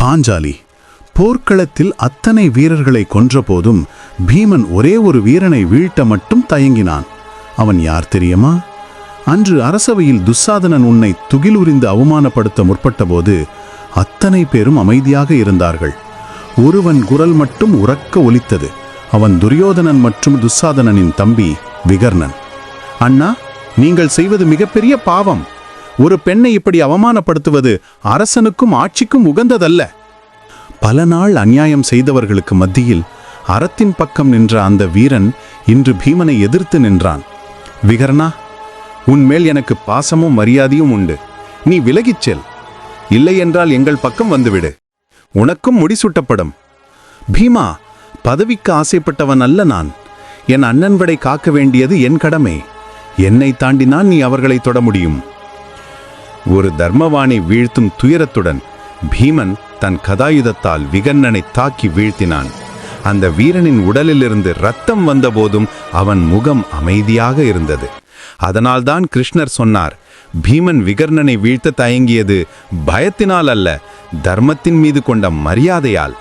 பாஞ்சாலி. போர்க்களத்தில் அத்தனை வீரர்களை கொன்றபோதும் பீமன் ஒரே ஒரு வீரனை வீழ்த்த மட்டும் தயங்கினான். அவன் யார் தெரியுமா? அன்று அரசவையில் துச்சாதனன் உன்னை துகிலுரிந்து அவமானப்படுத்த முற்பட்டபோது அத்தனை பேரும் அமைதியாக இருந்தார்கள். ஒருவன் குரல் மட்டும் உறக்க ஒலித்தது. அவன் துரியோதனன் மற்றும் துச்சாதனனின் தம்பி விகர்ணன். அண்ணா நீங்கள் செய்வது மிகப்பெரிய பாவம். ஒரு பெண்ணை இப்படி அவமானப்படுத்துவது அரசனுக்கும் ஆட்சிக்கும் உகந்ததல்ல. பல நாள் அநியாயம் செய்தவர்களுக்கு மத்தியில் அறத்தின் பக்கம் நின்ற அந்த வீரன் இன்று பீமனை எதிர்த்து நின்றான். விகர்ணா உன்மேல் எனக்கு பாசமும் மரியாதையும் உண்டு. நீ விலகிச் செல். இல்லையென்றால் எங்கள் பக்கம் வந்துவிடு. உனக்கும் முடிசூட்டப்படும் பீமா பதவிக்கு ஆசைப்பட்டவன் அல்ல நான். என் அண்ணன்வடை காக்க வேண்டியது என் கடமை. என்னை தாண்டினால் நீ அவர்களை தொட முடியும். ஒரு தர்மவானை வீழ்த்தும் துயரத்துடன் பீமன் தன் கதாயுதத்தால் விகர்ணனை தாக்கி வீழ்த்தினான். அந்த வீரனின் உடலிலிருந்து ரத்தம் வந்தபோதும் அவன் முகம் அமைதியாக இருந்தது. அதனால்தான் கிருஷ்ணர் சொன்னார் பீமன் விகர்ணனை வீழ்த்த தயங்கியது பயத்தினால் அல்ல தர்மத்தின் மீது கொண்ட மரியாதையால்.